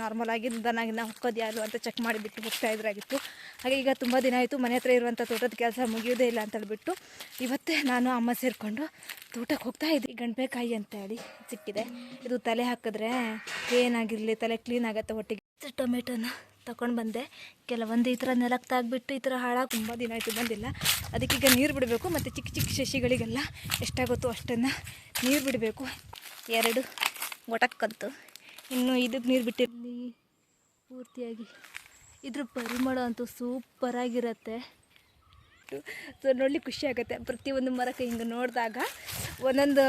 Normal ಆಗಿ ನಿಧಾನಾಗಿ ನಾವು ಹೊಕ್ಕೋದು ಯಾರು ಅಂತ ಚೆಕ್ ಮಾಡಿಬಿಟ್ಟು ಹೋಗ್ತಾ ಇದ್ರಾಗಿತ್ತು ಹಾಗೆ ಈಗ ತುಂಬ ದಿನ ಆಯಿತು, ಮನೆ ಹತ್ರ ಇರುವಂಥ ತೋಟದ ಕೆಲಸ ಮುಗಿಯೋದೇ ಇಲ್ಲ ಅಂತೇಳ್ಬಿಟ್ಟು ಇವತ್ತೇ ನಾನು ಅಮ್ಮ ಸೇರಿಕೊಂಡು ತೋಟಕ್ಕೆ ಹೋಗ್ತಾ ಇದ್ವಿ ಗಣಪೆಕಾಯಿ ಅಂತ ಹೇಳಿ ಸಿಕ್ಕಿದೆ. ಇದು ತಲೆ ಹಾಕಿದ್ರೆ ಏನಾಗಿರಲಿ, ತಲೆ ಕ್ಲೀನ್ ಆಗುತ್ತೆ ಒಟ್ಟಿಗೆ. ಟೊಮೆಟೊನ ತಗೊಂಡು ಬಂದೆ. ಕೆಲವೊಂದು ಈ ಥರ ನೆಲಕ್ಕೆ ತಾಗ್ಬಿಟ್ಟು ಈ ಥರ ಹಾಳಾಗಿ ತುಂಬ ದಿನ ಆಯಿತು, ಬಂದಿಲ್ಲ. ಅದಕ್ಕೀಗ ನೀರು ಬಿಡಬೇಕು, ಮತ್ತು ಚಿಕ್ಕ ಚಿಕ್ಕ ಸಸಿಗಳಿಗೆಲ್ಲ ಎಷ್ಟಾಗುತ್ತೋ ಅಷ್ಟನ್ನು ನೀರು ಬಿಡಬೇಕು. ಎರಡು ಒಟಕ್ಕಂತು. ಇನ್ನು ಇದಕ್ಕೆ ನೀರು ಬಿಟ್ಟಿರಲಿ ಪೂರ್ತಿಯಾಗಿ. ಇದ್ರ ಪರಿಮಳ ಅಂತೂ ಸೂಪರಾಗಿರುತ್ತೆ ಸೊ ನೋಡ್ಲಿಕ್ಕೆ ಖುಷಿ ಆಗುತ್ತೆ. ಪ್ರತಿಯೊಂದು ಮರಕ್ಕೆ ಹಿಂಗೆ ನೋಡಿದಾಗ ಒಂದೊಂದು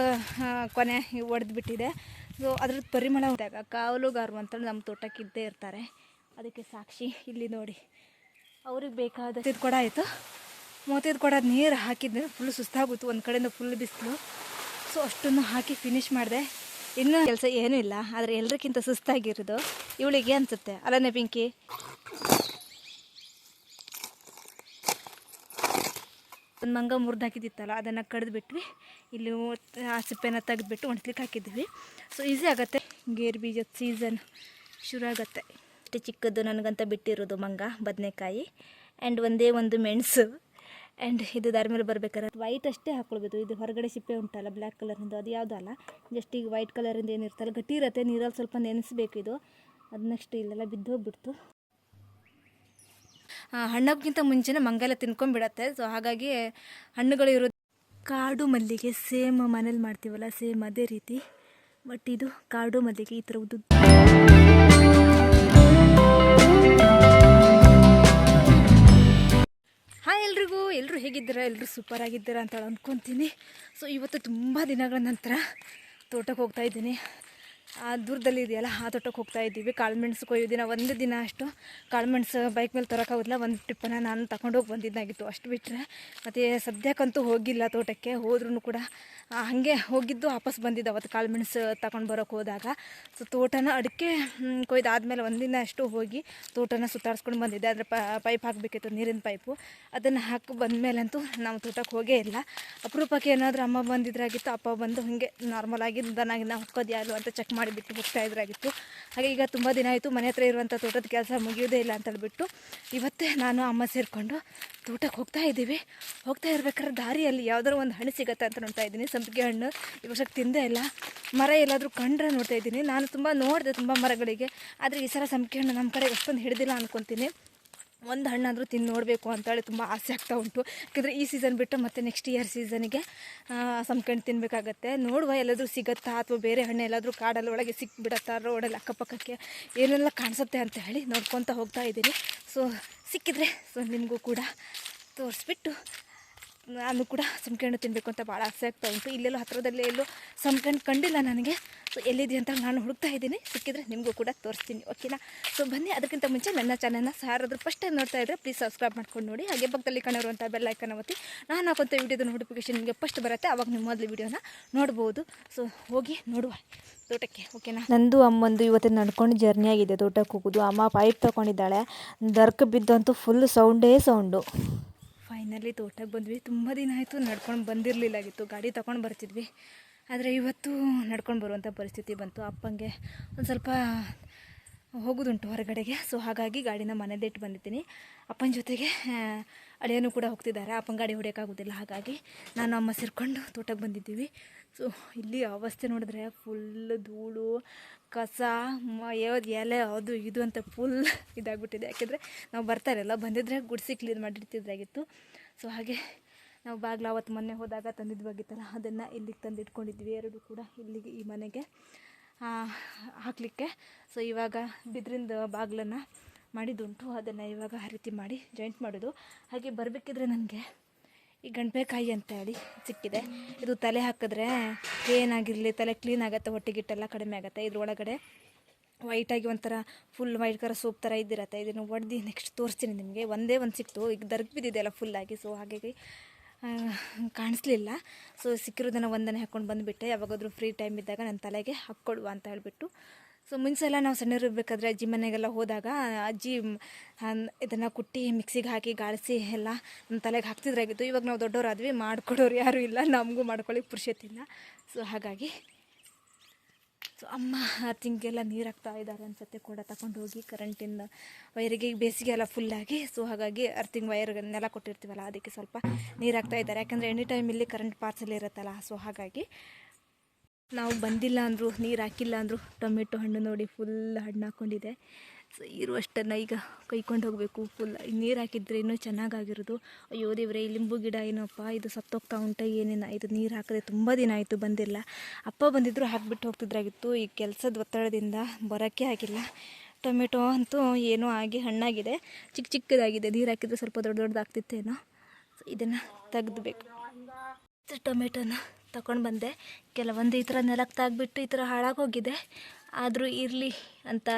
ಕೊನೆ ಒಡೆದು ಬಿಟ್ಟಿದೆ ಸೊ ಅದ್ರ ಪರಿಮಳ ಹೋದಾಗ ಕಾವಲುಗಾರು ಅಂತ ನಮ್ಮ ತೋಟಕ್ಕೆ ಇದ್ದೇ ಇರ್ತಾರೆ. ಅದಕ್ಕೆ ಸಾಕ್ಷಿ ಇಲ್ಲಿ ನೋಡಿ. ಅವ್ರಿಗೆ ಬೇಕಾದ ಇದು ಕೊಡ ಆಯಿತು. ಮೂವತ್ತೈದು ಕೊಡ ನೀರು ಹಾಕಿದ್ದೆ ಫುಲ್ ಸುಸ್ತಾಗೋಯ್ತು ಒಂದು ಕಡೆಯಿಂದ ಫುಲ್ ಬಿಸಿಲು. ಸೊ ಅಷ್ಟನ್ನು ಹಾಕಿ ಫಿನಿಶ್ ಮಾಡಿದೆ. ಇನ್ನೂ ಕೆಲಸ ಏನೂ ಇಲ್ಲ, ಆದರೆ ಎಲ್ಲರಿಗಿಂತ ಸುಸ್ತಾಗಿರೋದು ಇವಳಿಗೆ ಅನಿಸುತ್ತೆ. ಅಲ್ಲನೇ ಪಿಂಕಿ? ಒಂದು ಮಂಗ ಮುರಿದು ಹಾಕಿದ್ದಿತ್ತಲ್ಲ ಅದನ್ನು ಕಡಿದ್ಬಿಟ್ವಿ. ಇಲ್ಲಿ ಆ ಸಿಪ್ಪೆನ ತೆಗೆದುಬಿಟ್ಟು ಒಣಸ್ಲಿಕ್ಕೆ ಹಾಕಿದ್ವಿ. ಸೊ ಈಸಿ ಆಗುತ್ತೆ. ಗೇರು ಬೀಜದ ಸೀಸನ್ ಶುರು ಆಗುತ್ತೆ. ಅಷ್ಟು ಚಿಕ್ಕದು ನನಗಂತ ಬಿಟ್ಟಿರೋದು ಮಂಗ, ಬದನೆಕಾಯಿ ಆ್ಯಂಡ್ ಒಂದೇ ಒಂದು ಮೆಣಸು. ಆ್ಯಂಡ್ ಇದು ದಾರಿ ಮೇಲೆ ಬರ್ಬೇಕಾದ್ರೆ ವೈಟ್ ಅಷ್ಟೇ ಹಾಕೊಳ್ಬೇಕು. ಇದು ಹೊರಗಡೆ ಸಿಪ್ಪೆ ಉಂಟಲ್ಲ ಬ್ಲ್ಯಾಕ್ ಕಲರಿಂದು ಅದು ಯಾವುದೂ ಅಲ್ಲ. ಜಸ್ಟ್ ಈಗ ವೈಟ್ ಕಲರಿಂದ ಏನಿರ್ತಲ್ಲ ಗಟ್ಟಿ ಇರುತ್ತೆ, ನೀರಲ್ಲಿ ಸ್ವಲ್ಪ ನೆನೆಸ್ಬೇಕು ಇದು. ಅದು ನೆಕ್ಸ್ಟ್ ಇಲ್ಲೆಲ್ಲ ಬಿದ್ದು ಹೋಗ್ಬಿಡ್ತು. ಹಣ್ಣಕ್ಕಿಂತ ಮುಂಚೆನೇ ಮಂಗಲ ತಿನ್ಕೊಂಡ್ಬಿಡತ್ತೆ. ಸೊ ಹಾಗಾಗಿ ಹಣ್ಣುಗಳು ಇರೋದು ಕಾಡು ಮಲ್ಲಿಗೆ ಸೇಮ್ ಮನೇಲಿ ಮಾಡ್ತೀವಲ್ಲ, ಸೇಮ್ ಅದೇ ರೀತಿ. ಬಟ್ ಇದು ಕಾಡು ಮಲ್ಲಿಗೆ ಈ ಥರ ಉದ್ದು ಹಾಯ್ ಎಲ್ರಿಗೂ ಎಲ್ಲರೂ ಹೇಗಿದ್ದೀರಾ? ಎಲ್ಲರೂ ಸೂಪರ್ ಆಗಿದ್ದೀರಾ ಅಂತ ಅಂದ್ಕೊತೀನಿ ಸೊ ಇವತ್ತು ತುಂಬ ದಿನಗಳ ನಂತರ ತೋಟಕ್ಕೆ ಹೋಗ್ತಾ ಇದ್ದೀನಿ. ದೂರದಲ್ಲಿ ಇದೆಯಲ್ಲ, ಆ ತೋಟಕ್ಕೆ ಹೋಗ್ತಾ ಇದ್ದೀವಿ. ಕಾಳುಮೆಣಸು ಕೊಯ್ಯೋ ದಿನ, ಒಂದು ದಿನ ಅಷ್ಟು ಕಾಳುಮೆಣಸು ಬೈಕ್ ಮೇಲೆ ತರೋಕ್ಕಾಗೋದಿಲ್ಲ ಒಂದು ಟ್ರಿಪ್ಪನ್ನು ನಾನು ತಗೊಂಡೋಗಿ ಬಂದಿದ್ದಾಗಿತ್ತು. ಅಷ್ಟು ಬಿಟ್ಟರೆ ಮತ್ತು ಸದ್ಯಕ್ಕಂತೂ ಹೋಗಿಲ್ಲ ತೋಟಕ್ಕೆ. ಹೋದ್ರೂ ಕೂಡ ಹಾಗೆ ಹೋಗಿದ್ದು, ವಾಪಸ್ ಬಂದಿದ್ದೆ ಅವತ್ತು ಕಾಳುಮೆಣಸು ತಗೊಂಡು ಬರೋಕ್ಕೆ ಹೋದಾಗ. ಸೊ ತೋಟನ ಅಡಿಕೆ ಕೊಯ್ದಾದಮೇಲೆ ಒಂದಿನ ಅಷ್ಟು ಹೋಗಿ ತೋಟನ ಸುತ್ತಾಡಿಸ್ಕೊಂಡು ಬಂದಿದ್ದೆ. ಅದರ ಪೈಪ್ ಹಾಕಬೇಕಿತ್ತು, ನೀರಿನ ಪೈಪು ಅದನ್ನು ಹಾಕಿ ಬಂದಮೇಲಂತೂ ನಾವು ತೋಟಕ್ಕೆ ಹೋಗೇ ಇಲ್ಲ. ಅಪರೂಪಕ್ಕೆ ಏನಾದರೂ ಅಮ್ಮ ಬಂದಿದ್ರಾಗಿತ್ತು ಅಪ್ಪ ಬಂದು ಹಾಗೆ ನಾರ್ಮಲಾಗಿ ನಾವು ಹೊಕ್ಕೋದು ಯಾರು ಅಂತ ಚೆಕ್ ಮಾಡಿಬಿಟ್ಟು ಹೋಗ್ತಾ ಇದ್ರಾಗಿತ್ತು. ಹಾಗೆ ಈಗ ತುಂಬ ದಿನ ಆಯಿತು, ಮನೆ ಹತ್ರ ಇರುವಂಥ ತೋಟದ ಕೆಲಸ ಮುಗಿಯೋದೇ ಇಲ್ಲ ಅಂತ ಹೇಳ್ಬಿಟ್ಟು ಇವತ್ತೇ ನಾನು ಅಮ್ಮ ಸೇರಿಕೊಂಡು ತೋಟಕ್ಕೆ ಹೋಗ್ತಾ ಇದ್ದೀವಿ. ಹೋಗ್ತಾ ಇರ್ಬೇಕಾದ್ರೆ ದಾರಿಯಲ್ಲಿ ಯಾವ್ದಾದ್ರು ಒಂದು ಹಣ್ಣು ಸಿಗತ್ತೆ ಅಂತ ನೋಡ್ತಾ ಇದ್ದೀನಿ. ಸಂಪಿಗೆ ಹಣ್ಣು ಈ ವರ್ಷಕ್ಕೆ ತಿಂದೇ ಇಲ್ಲ. ಮರ ಎಲ್ಲಾದರೂ ಕಂಡ್ರೆ ನೋಡ್ತಾ ಇದ್ದೀನಿ. ನಾನು ತುಂಬ ನೋಡಿದೆ ತುಂಬ ಮರಗಳಿಗೆ. ಆದರೆ ಈ ಸಲ ಸಂಪಿಗೆ ಹಣ್ಣು ನಮ್ಮ ಕಡೆ ಅಷ್ಟೊಂದು ಹಿಡಿದಿಲ್ಲ ಅನ್ಕೊತೀನಿ. ಒಂದು ಹಣ್ಣಾದರೂ ತಿಂದು ನೋಡಬೇಕು ಅಂತೇಳಿ ತುಂಬ ಆಸೆ ಆಗ್ತಾ ಉಂಟು. ಯಾಕಂದರೆ ಈ ಸೀಸನ್ ಬಿಟ್ಟು ಮತ್ತೆ ನೆಕ್ಸ್ಟ್ ಇಯರ್ ಸೀಸನಿಗೆ ಸಂಕಂಡು ತಿನ್ನಬೇಕಾಗತ್ತೆ ನೋಡುವ ಎಲ್ಲಾದರೂ ಸಿಗತ್ತಾ ಅಥವಾ ಬೇರೆ ಹಣ್ಣು ಎಲ್ಲಾದರೂ ಕಾಡಲ್ಲಿ ಒಳಗೆ ಸಿಕ್ಬಿಡತ್ತಾ ರೋಡಲ್ಲಿ ಅಕ್ಕಪಕ್ಕಕ್ಕೆ ಏನೆಲ್ಲ ಕಾಣಿಸುತ್ತೆ ಅಂತ ಹೇಳಿ ನೋಡ್ಕೊತಾ ಹೋಗ್ತಾ ಇದ್ದೀನಿ. ಸೊ ಸಿಕ್ಕಿದ್ರೆ ಸೊ ನಿಮಗೂ ಕೂಡ ತೋರಿಸ್ಬಿಟ್ಟು ನಾನು ಕೂಡ ಸಂಕಣ್ಣು ತಿನ್ನಬೇಕು ಅಂತ ಭಾಳ ಆಸೆ ಆಗ್ತಾ ಉಂಟು. ಇಲ್ಲೆಲ್ಲೋ ಹತ್ರದಲ್ಲೇ ಎಲ್ಲೋ ಸಂಕಣ್ಣು ಕಂಡಿಲ್ಲ ನನಗೆ. ಸೊ ಎಲ್ಲಿದೆ ಅಂತ ನಾನು ಹುಡುಕ್ತಾ ಇದ್ದೀನಿ. ಸಿಕ್ಕಿದ್ರೆ ನಿಮಗೂ ಕೂಡ ತೋರಿಸ್ತೀನಿ. ಓಕೆನಾ ಸೊ ಬನ್ನಿ, ಅದಕ್ಕಿಂತ ಮುಂಚೆ ನನ್ನ ಚಾನಲ್ನ ಸಾರಾದರೂ ಫಸ್ಟ್ ಟೈಮ್ ನೋಡ್ತಾ ಇದ್ದರೆ ಪ್ಲೀಸ್ ಸಬ್ಸ್ಕ್ರೈಬ್ ಮಾಡ್ಕೊಂಡು ನೋಡಿ. ಹಾಗೆ ಪಕ್ಕದಲ್ಲಿ ಕಾಣಿರುವಂಥ ಬೆಲ್ ಐಕನ್ ಒತ್ತಿ. ನಾನು ಹಾಕುವಂಥ ವೀಡಿಯೋದ ನೋಟಿಫಿಕೇಶನ್ ನಿಮಗೆ ಫಸ್ಟ್ ಬರುತ್ತೆ. ಅವಾಗ ನಿಮ್ಮ ಮೊದಲು ವೀಡಿಯೋನ ನೋಡ್ಬೋದು. ಸೊ ಹೋಗಿ ನೋಡುವ ತೋಟಕ್ಕೆ. ಓಕೆನಾ ನಂದು ಅಮ್ಮಂದು ಇವತ್ತು ನಡ್ಕೊಂಡು ಜರ್ನಿ ಆಗಿದೆ ತೋಟಕ್ಕೆ ಹೋಗೋದು. ಅಮ್ಮ ಪೈಪ್ ತೊಗೊಂಡಿದ್ದಾಳೆ. ದರ್ಕ ಬಿದ್ದಂತೂ ಫುಲ್ ಸೌಂಡೇ ಸೌಂಡು ಫೈನಲಿ ತೋಟಕ್ಕೆ ಬಂದ್ವಿ. ತುಂಬ ದಿನ ಆಯಿತು ನಡ್ಕೊಂಡು ಬಂದಿರಲಿಲ್ಲಾಗಿತ್ತು ಗಾಡಿ ತಗೊಂಡು ಬರ್ತಿದ್ವಿ. ಆದರೆ ಇವತ್ತು ನಡ್ಕೊಂಡು ಬರುವಂಥ ಪರಿಸ್ಥಿತಿ ಬಂತು. ಅಪ್ಪಂಗೆ ಒಂದು ಸ್ವಲ್ಪ ಹೋಗೋದುಂಟು ಹೊರಗಡೆಗೆ. ಸೊ ಹಾಗಾಗಿ ಗಾಡಿನ ಮನೆದಿಟ್ಟು ಬಂದಿದ್ದೀನಿ. ಅಪ್ಪನ ಜೊತೆಗೆ ಅಳಿಯನೂ ಕೂಡ ಹೋಗ್ತಿದ್ದಾರೆ. ಅಪ್ಪನ ಗಾಡಿ ಹೊಡೆಯೋಕ್ಕಾಗೋದಿಲ್ಲ. ಹಾಗಾಗಿ ನಾನು ಅಮ್ಮ ಸೇರಿಕೊಂಡು ತೋಟಕ್ಕೆ ಬಂದಿದ್ದೀವಿ. ಸೊ ಇಲ್ಲಿ ಅವಸ್ಥೆ ನೋಡಿದ್ರೆ ಫುಲ್ ಧೂಳು ಕಸ, ಮ- ಯಾವ್ದು ಎಲೆ, ಅದು, ಇದು ಅಂತ ಫುಲ್ ಇದಾಗ್ಬಿಟ್ಟಿದೆ. ಯಾಕೆಂದರೆ ನಾವು ಬರ್ತಾರಲ್ಲ, ಬಂದಿದ್ರೆ ಗುಡಿಸಿ ಕ್ಲೀನ್ ಮಾಡಿರ್ತಿದ್ರಾಗಿತ್ತು ಸೊ ಹಾಗೆ ನಾವು ಬಾಗಿಲು ಅವತ್ತು ಮೊನ್ನೆ ಹೋದಾಗ ತಂದಿದ್ವಾಗಿತ್ತಲ್ಲ ಅದನ್ನು ಇಲ್ಲಿಗೆ ತಂದಿಟ್ಕೊಂಡಿದ್ವಿ. ಎರಡು ಕೂಡ ಇಲ್ಲಿಗೆ, ಈ ಮನೆಗೆ ಹಾಕಲಿಕ್ಕೆ. ಸೊ ಇವಾಗ ಬಿದ್ರಿಂದ ಬಾಗಿಲನ್ನು ಮಾಡಿದ್ದುಂಟು. ಅದನ್ನು ಇವಾಗ ಆ ರೀತಿ ಮಾಡಿ ಜಾಯಿಂಟ್ ಮಾಡೋದು. ಹಾಗೆ ಬರಬೇಕಿದ್ರೆ ನನಗೆ ಈ ಗಣಪೆಕಾಯಿ ಅಂತ ಹೇಳಿ ಸಿಕ್ಕಿದೆ. ಇದು ತಲೆ ಹಾಕಿದ್ರೆ ಏನಾಗಿರಲಿ, ತಲೆ ಕ್ಲೀನ್ ಆಗುತ್ತೆ, ಹೊಟ್ಟೆಗಿಟ್ಟೆಲ್ಲ ಕಡಿಮೆ ಆಗುತ್ತೆ. ಇದ್ರೊಳಗಡೆ ವೈಟಾಗಿ ಒಂಥರ ಫುಲ್ ವೈಟ್ ಕಲರ್ ಸೋಪ್ ಥರ ಇದ್ದಿರತ್ತೆ. ಇದನ್ನು ಒಡ್ದು ನೆಕ್ಸ್ಟ್ ತೋರಿಸ್ತೀನಿ ನಿಮಗೆ. ಒಂದೇ ಒಂದು ಸಿಕ್ತು. ಈಗ ದರ್ಗ್ ಬಿದ್ದಿದೆಯಲ್ಲ ಫುಲ್ಲಾಗಿ ಸೊ ಹಾಗಾಗಿ ಕಾಣಿಸ್ಲಿಲ್ಲ. ಸೊ ಸಿಕ್ಕಿರೋದನ್ನು ಒಂದನೇ ಹಾಕ್ಕೊಂಡು ಬಂದುಬಿಟ್ಟೆ. ಯಾವಾಗಾದರೂ ಫ್ರೀ ಟೈಮ್ ಇದ್ದಾಗ ನನ್ನ ತಲೆಗೆ ಹಾಕ್ಕೊಡುವ ಅಂತ ಹೇಳಿಬಿಟ್ಟು ಸೊ ಮುಂಚೆ ಎಲ್ಲ ನಾವು ಸಣ್ಣರಿರ್ಬೇಕಾದ್ರೆ ಅಜ್ಜಿ ಮನೆಗೆಲ್ಲ ಹೋದಾಗ ಅಜ್ಜಿ ಇದನ್ನು ಕುಟ್ಟಿ ಮಿಕ್ಸಿಗೆ ಹಾಕಿ ಗಾಳಿಸಿ ಎಲ್ಲ ನಮ್ಮ ತಲೆಗೆ ಹಾಕ್ತಿದ್ರಾಗಿತ್ತು. ಇವಾಗ ನಾವು ದೊಡ್ಡವರಾದ್ವಿ ಮಾಡ್ಕೊಡೋರು ಯಾರೂ ಇಲ್ಲ, ನಮಗೂ ಮಾಡ್ಕೊಳ್ಳಿಕ್ಕೆ ಪುರುಷತ್ತಿಲ್ಲ ಸೊ ಹಾಗಾಗಿ ಸೊ ಅಮ್ಮ ತಿಂಗೆಲ್ಲ ನೀರು ಹಾಕ್ತಾ ಇದ್ದಾರೆ ಅನ್ಸುತ್ತೆ, ಕೂಡ ತಗೊಂಡು ಹೋಗಿ ಕರೆಂಟಿಂದ ವೈರಿಗೆ ಬೇಸಿಗೆ ಎಲ್ಲ ಫುಲ್ಲಾಗಿ ಸೊ ಹಾಗಾಗಿ ಅರ್ತಿಂಗ್ ವೈರ್ನೆಲ್ಲ ಕೊಟ್ಟಿರ್ತೀವಲ್ಲ, ಅದಕ್ಕೆ ಸ್ವಲ್ಪ ನೀರು ಹಾಕ್ತಾ ಇದ್ದಾರೆ. ಯಾಕಂದರೆ ಎನಿ ಟೈಮ್ ಇಲ್ಲಿ ಕರೆಂಟ್ ಪಾರ್ಸಲ್ ಇರುತ್ತಲ್ಲ ಸೊ ಹಾಗಾಗಿ ನಾವು ಬಂದಿಲ್ಲ ಅಂದರು, ನೀರು ಹಾಕಿಲ್ಲ ಅಂದರು, ಟೊಮೆಟೊ ಹಣ್ಣು ನೋಡಿ ಫುಲ್ ಹಣ್ಣು ಹಾಕ್ಕೊಂಡಿದೆ ಸೊ ಇರುವಷ್ಟನ್ನು ಈಗ ಕೈಕೊಂಡು ಹೋಗಬೇಕು ಫುಲ್ ನೀರು ಹಾಕಿದ್ರೆ ಇನ್ನೂ ಚೆನ್ನಾಗಾಗಿರೋದು. ಅಯ್ಯೋ ದೇವ್ರೆ, ಈ ಲಿಂಬು ಗಿಡ ಏನಪ್ಪ, ಇದು ಸತ್ತೋಗ್ತಾ ಉಂಟ, ಏನೇನ ಇದು ನೀರು ಹಾಕಿದ್ರೆ ತುಂಬ ದಿನ ಆಯಿತು, ಬಂದಿಲ್ಲ. ಅಪ್ಪ ಬಂದಿದ್ದರು ಹಾಕಿಬಿಟ್ಟು ಹೋಗ್ತಿದ್ರಾಗಿತ್ತು. ಈ ಕೆಲಸದ ಒತ್ತಡದಿಂದ ಬರೋಕ್ಕೆ ಆಗಿಲ್ಲ. ಟೊಮೆಟೊ ಅಂತೂ ಏನೋ ಆಗಿ ಹಣ್ಣಾಗಿದೆ. ಚಿಕ್ಕ ಚಿಕ್ಕದಾಗಿದೆ. ನೀರು ಹಾಕಿದರೆ ಸ್ವಲ್ಪ ದೊಡ್ಡ ದೊಡ್ಡದಾಗ್ತಿತ್ತೇನೋ ಸೊ ಇದನ್ನು ತೆಗೆದ್ಬೇಕು. ಟೊಮೆಟೊನ ತಗೊಂಡು ಬಂದೆ. ಕೆಲವೊಂದು ಈ ಥರ ನೆಲಕ್ಕೆ ತಾಗ್ಬಿಟ್ಟು ಈ ಥರ ಹಾಳಾಗೋಗಿದೆ ಆದರೂ ಇರಲಿ ಅಂತ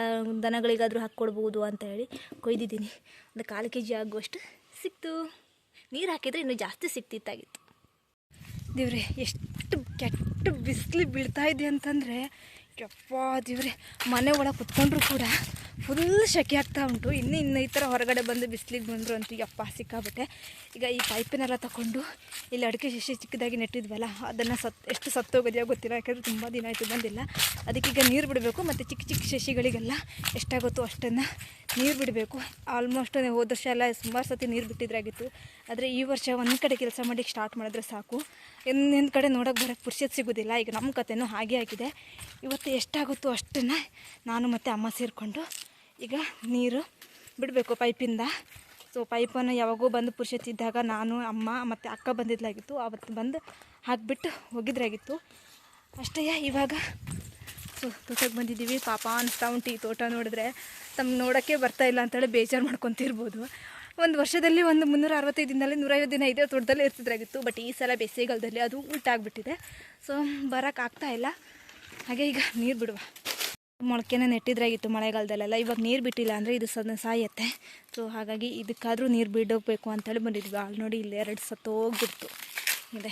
ದನಗಳಿಗಾದರೂ ಹಾಕ್ಕೊಡ್ಬೋದು ಅಂತ ಹೇಳಿ ಕೊಯ್ದಿದ್ದೀನಿ. ಒಂದು ಕಾಲು ಕೆ ಜಿ ಆಗುವಷ್ಟು ಸಿಕ್ತು. ನೀರು ಹಾಕಿದರೆ ಇನ್ನೂ ಜಾಸ್ತಿ ಸಿಕ್ತಿತ್ತಾಗಿತ್ತು ದೇವ್ರೆ, ಎಷ್ಟು ಕೆಟ್ಟ ಬಿಸಿಲು ಬೀಳ್ತಾ ಇದೆ ಅಂತಂದರೆ ಯಪ್ಪ ದೇವ್ರೆ, ಮನೆ ಒಳಗೆ ಕುತ್ಕೊಂಡ್ರು ಕೂಡ ಫುಲ್ ಶೆಕೆ ಆಗ್ತಾ ಉಂಟು. ಇನ್ನು ಇನ್ನು ಈ ಥರ ಹೊರಗಡೆ ಬಂದು ಬಿಸಿಲಿಗೆ ಬಂದರು ಅಂತೂ ಯಪ್ಪ ಸಿಕ್ಕಾಬಿಟ್ಟೆ ಈಗ ಈ ಪೈಪಿನೆಲ್ಲ ತಗೊಂಡು ಇಲ್ಲಿ ಅಡಿಕೆ ಶಶಿ ಚಿಕ್ಕದಾಗಿ ನೆಟ್ಟಿದ್ವಲ್ಲ, ಅದನ್ನು ಸತ್, ಎಷ್ಟು ಸತ್ತೋಗೋದ್ಯಾ ಗೊತ್ತಿಲ್ಲ, ಯಾಕಂದರೆ ತುಂಬ ದಿನ ಆಯಿತು ಬಂದಿಲ್ಲ. ಅದಕ್ಕೀಗ ನೀರು ಬಿಡಬೇಕು, ಮತ್ತು ಚಿಕ್ಕ ಚಿಕ್ಕ ಶಶಿಗಳಿಗೆಲ್ಲ ಎಷ್ಟಾಗುತ್ತೋ ಅಷ್ಟನ್ನು ನೀರು ಬಿಡಬೇಕು. ಆಲ್ಮೋಸ್ಟ್ ಹೋದ ವರ್ಷ ಎಲ್ಲ ಸುಮಾರು ಸತಿ ನೀರು ಬಿಟ್ಟಿದ್ರಾಗಿತ್ತು ಆದರೆ ಈ ವರ್ಷ ಒಂದು ಕಡೆ ಕೆಲಸ ಮಾಡಿ ಸ್ಟಾರ್ಟ್ ಮಾಡಿದ್ರೆ ಸಾಕು. ಇನ್ನೊಂದು ಕಡೆ ನೋಡೋಕೆ ಬರೋಕ್ಕೆ ಪುರ್ಸತ್ ಸಿಗೋದಿಲ್ಲ. ಈಗ ನಮ್ಮ ಕತೆನೂ ಹಾಗೆ ಆಗಿದೆ. ಇವತ್ತು ಎಷ್ಟಾಗುತ್ತೋ ಅಷ್ಟನ್ನು ನಾನು ಮತ್ತು ಅಮ್ಮ ಸೇರಿಕೊಂಡು ಈಗ ನೀರು ಬಿಡಬೇಕು ಪೈಪಿಂದ. ಸೊ ಪೈಪನ್ನು ಯಾವಾಗೋ ಬಂದು ಪುರುಷತ್ತಿದ್ದಾಗ ನಾನು, ಅಮ್ಮ ಮತ್ತು ಅಕ್ಕ ಬಂದಿದ್ಲಾಗಿತ್ತು. ಆವತ್ತು ಬಂದು ಹಾಕಿಬಿಟ್ಟು ಹೋಗಿದ್ರಾಗಿತ್ತು ಅಷ್ಟೇ ಇವಾಗ. ಸೊ ತೋಟಕ್ಕೆ ಬಂದಿದ್ದೀವಿ. ಪಾಪ ಅನಿಸ್ತಾ ಉಂಟು ಈ ತೋಟ ನೋಡಿದ್ರೆ. ತಮ್ಗೆ ನೋಡೋಕ್ಕೆ ಬರ್ತಾ ಇಲ್ಲ ಅಂತೇಳಿ ಬೇಜಾರು ಮಾಡ್ಕೊತಿರ್ಬೋದು. ಒಂದು ವರ್ಷದಲ್ಲಿ ಒಂದು ಮುನ್ನೂರ ಅರವತ್ತೈದು ದಿನದಲ್ಲಿ ನೂರೈವತ್ತು ದಿನ ಇದೆ ತೋಟದಲ್ಲಿ ಇರ್ತಿದ್ರಾಗಿತ್ತು. ಬಟ್ ಈ ಸಲ ಬೇಸಿಗೆಗಾಲದಲ್ಲಿ ಅದು ಉಲ್ಟಾಗ್ಬಿಟ್ಟಿದೆ. ಸೊ ಬರೋಕ್ಕಾಗ್ತಾಯಿಲ್ಲ ಹಾಗೆ ಈಗ ನೀರು ಬಿಡುವ. ಮೊಳಕೆನ ನೆಟ್ಟಿದ್ರಾಗಿತ್ತು ಮಳೆಗಾಲದಲ್ಲೆಲ್ಲ. ಇವಾಗ ನೀರು ಬಿಟ್ಟಿಲ್ಲ ಅಂದರೆ ಇದು ಸದ ಸಾಯತ್ತೆ. ಸೊ ಹಾಗಾಗಿ ಇದಕ್ಕಾದರೂ ನೀರು ಬಿಡೋಗ್ಬೇಕು ಅಂತೇಳಿ ಬಂದಿದ್ವಿ. ಆಲ್ ನೋಡಿ ಇಲ್ಲಿ ಎರಡು ಸತ್ತೋಗ್ಬಿಡ್ತು ಇದೆ.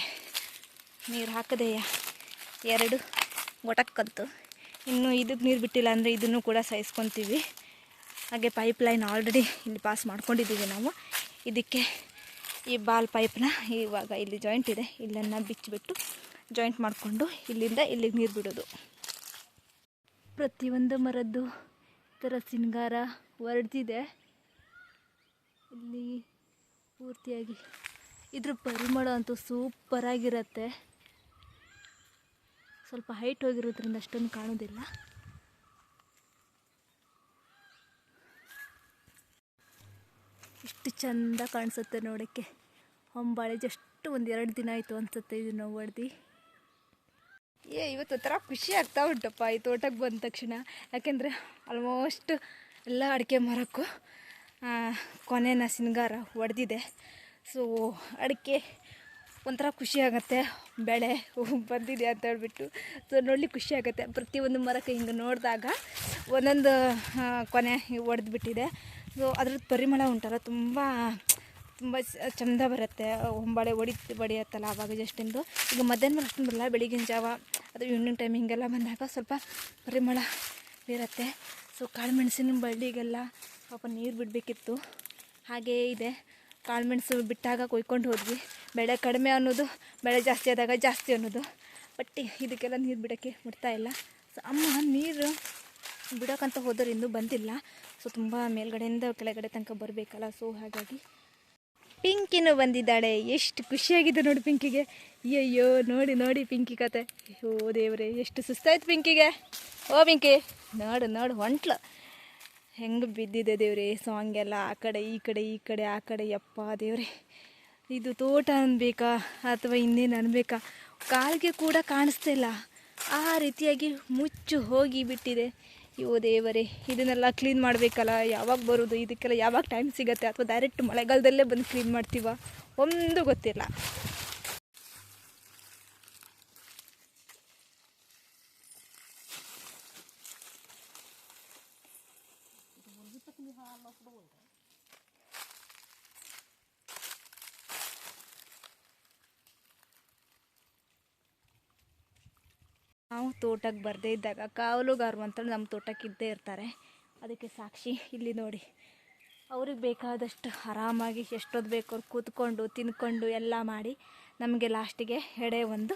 ನೀರು ಹಾಕದೆಯ ಎರಡು ಗೊಟಕ್ಕಂತು ಇನ್ನು ಇದಕ್ಕೆ ನೀರು ಬಿಟ್ಟಿಲ್ಲ ಅಂದರೆ ಇದನ್ನು ಕೂಡ ಸಾಯಿಸ್ಕೊತೀವಿ ಹಾಗೆ ಪೈಪ್ ಲೈನ್ ಆಲ್ರೆಡಿ ಇಲ್ಲಿ ಪಾಸ್ ಮಾಡ್ಕೊಂಡಿದ್ದೀವಿ ನಾವು. ಇದಕ್ಕೆ ಈ ಬಾಲ್ ಪೈಪ್ನ ಇವಾಗ ಇಲ್ಲಿ ಜಾಯಿಂಟ್ ಇದೆ. ಇಲ್ಲನ್ನು ಬಿಚ್ಚಿಬಿಟ್ಟು ಜಾಯಿಂಟ್ ಮಾಡಿಕೊಂಡು ಇಲ್ಲಿಂದ ಇಲ್ಲಿಗೆ ನೀರು ಬಿಡೋದು. ಪ್ರತಿಯೊಂದು ಮರದ್ದು ಈ ಥರ ಸಿಂಗಾರ ಹೊರಡ್ತಿದೆ ಇಲ್ಲಿ ಪೂರ್ತಿಯಾಗಿ ಇದ್ರ ಪರಿಮಳ ಅಂತೂ ಸೂಪರಾಗಿರುತ್ತೆ ಸ್ವಲ್ಪ ಹೈಟ್ ಹೋಗಿರೋದ್ರಿಂದ ಅಷ್ಟೊಂದು ಕಾಣೋದಿಲ್ಲ. ಇಷ್ಟು ಚಂದ ಕಾಣಿಸುತ್ತೆ ನೋಡೋಕ್ಕೆ. ಹೊಂಬಾಳೆ ಜಸ್ಟ್ ಒಂದು ಎರಡು ದಿನ ಆಯಿತು ಅನಿಸುತ್ತೆ ಇದನ್ನು ಹೊಡೆದು ಏ, ಇವತ್ತು ಒಂಥರ ಖುಷಿ ಆಗ್ತಾ ಉಂಟಪ್ಪ ಈ ತೋಟಕ್ಕೆ ಬಂದ ತಕ್ಷಣ. ಯಾಕೆಂದರೆ ಆಲ್ಮೋಸ್ಟ್ ಎಲ್ಲ ಅಡಿಕೆ ಮರಕ್ಕೂ ಕೊನೆನ ಸಿಂಗಾರ ಹೊಡೆದಿದೆ ಸೊ ಅಡಿಕೆ ಒಂಥರ ಖುಷಿ ಆಗುತ್ತೆ, ಬೆಳೆ ಬಂದಿದೆ ಅಂತ ಹೇಳ್ಬಿಟ್ಟು. ಸೊ ನೋಡ್ಲಿಕ್ಕೆ ಖುಷಿ ಆಗುತ್ತೆ. ಪ್ರತಿಯೊಂದು ಮರಕ್ಕೆ ಹಿಂಗೆ ನೋಡಿದಾಗ ಒಂದೊಂದು ಕೊನೆ ಒಡೆದ್ಬಿಟ್ಟಿದೆ. ಸೊ ಅದ್ರದ್ದು ಪರಿಮಳ ಉಂಟಲ್ಲ ತುಂಬ ತುಂಬ ಚಂದ ಬರುತ್ತೆ. ಹೊಂಬಾಳೆ ಒಡಿ ಹೊಡಿಯತ್ತಲ್ಲ ಆವಾಗ ಜಸ್ಟಿಂದು ಈಗ ಮಧ್ಯಾಹ್ನ ಮೇಲೆ ಅಷ್ಟೊಂದು ಬರಲ್ಲ, ಬೆಳಗಿನ ಜಾವ, ಅದು ಇವ್ನಿಂಗ್ ಟೈಮಿಂಗೆಲ್ಲ ಬಂದಾಗ ಸ್ವಲ್ಪ ಪರಿಮಳ ಬೀರುತ್ತೆ. ಸೊ ಕಾಳುಮೆಣಸಿನ ಬಳ್ಳಿಗೆಲ್ಲ ಪಾಪ ನೀರು ಬಿಡಬೇಕಿತ್ತು. ಹಾಗೇ ಇದೆ. ಕಾಳುಮೆಣಸು ಬಿಟ್ಟಾಗ ಕೊಯ್ಕೊಂಡು ಹೋದ್ವಿ. ಬೆಳೆ ಕಡಿಮೆ ಅನ್ನೋದು, ಬೆಳೆ ಜಾಸ್ತಿ ಆದಾಗ ಜಾಸ್ತಿ ಅನ್ನೋದು. ಬಟ್ ಇದಕ್ಕೆಲ್ಲ ನೀರು ಬಿಡೋಕ್ಕೆ ಇಲ್ಲ. ಸೊ ಅಮ್ಮ ನೀರು ಬಿಡೋಕ್ಕಂತ ಹೋದವ್ರು ಇನ್ನೂ ಬಂದಿಲ್ಲ. ಸೊ ತುಂಬ ಮೇಲ್ಗಡೆಯಿಂದ ಕೆಳಗಡೆ ತನಕ ಬರಬೇಕಲ್ಲ. ಸೊ ಹಾಗಾಗಿ ಪಿಂಕಿನೂ ಬಂದಿದ್ದಾಳೆ. ಎಷ್ಟು ಖುಷಿಯಾಗಿದೆ ನೋಡಿ ಪಿಂಕಿಗೆ. ಅಯ್ಯೋ ನೋಡಿ ನೋಡಿ ಪಿಂಕಿ ಕತೆ. ಓ ದೇವ್ರೆ, ಎಷ್ಟು ಸುಸ್ತಾಯ್ತು ಪಿಂಕಿಗೆ. ಓ ಪಿಂಕಿ, ನೋಡು ನೋಡು, ಹೊಂಟ್ಲು. ಹೆಂಗೆ ಬಿದ್ದಿದೆ ದೇವ್ರೆ ಸಾಂಗ್ ಎಲ್ಲ ಆ ಕಡೆ, ಈ ಕಡೆ ಈ ಕಡೆ, ಆ ಕಡೆ. ಯಪ್ಪ ದೇವ್ರೆ, ಇದು ತೋಟ ಅನ್ಬೇಕಾ ಅಥವಾ ಇನ್ನೇನು ಅನ್ಬೇಕಾ? ಕಾಲಿಗೆ ಕೂಡ ಕಾಣಿಸ್ತಿಲ್ಲ ಆ ರೀತಿಯಾಗಿ ಮುಚ್ಚು ಹೋಗಿ ಬಿಟ್ಟಿದೆ. ಅಯ್ಯೋ ದೇವರೇ, ಇದನ್ನೆಲ್ಲ ಕ್ಲೀನ್ ಮಾಡಬೇಕಲ್ಲ, ಯಾವಾಗ ಬರೋದು, ಇದಕ್ಕೆಲ್ಲ ಯಾವಾಗ ಟೈಮ್ ಸಿಗುತ್ತೆ? ಅಥವಾ ಡೈರೆಕ್ಟ್ ಮಳೆಗಾಲದಲ್ಲೇ ಬಂದು ಕ್ಲೀನ್ ಮಾಡ್ತೀವ? ಒಂದು ಗೊತ್ತಿಲ್ಲ ನಾವು ತೋಟಕ್ಕೆ ಬರದೇ ಇದ್ದಾಗ ಕಾವಲುಗಾರರು ಅಂತ ನಮ್ಮ ತೋಟಕ್ಕೆ ಇದ್ದೇ ಇರ್ತಾರೆ. ಅದಕ್ಕೆ ಸಾಕ್ಷಿ ಇಲ್ಲಿ ನೋಡಿ. ಅವ್ರಿಗೆ ಬೇಕಾದಷ್ಟು ಆರಾಮಾಗಿ ಎಷ್ಟೊತ್ತು ಬೇಕೋ ಅವ್ರು ಕೂತ್ಕೊಂಡು, ತಿನ್ಕೊಂಡು ಎಲ್ಲ ಮಾಡಿ ನಮಗೆ ಲಾಸ್ಟಿಗೆ ಎಡೆ ಒಂದು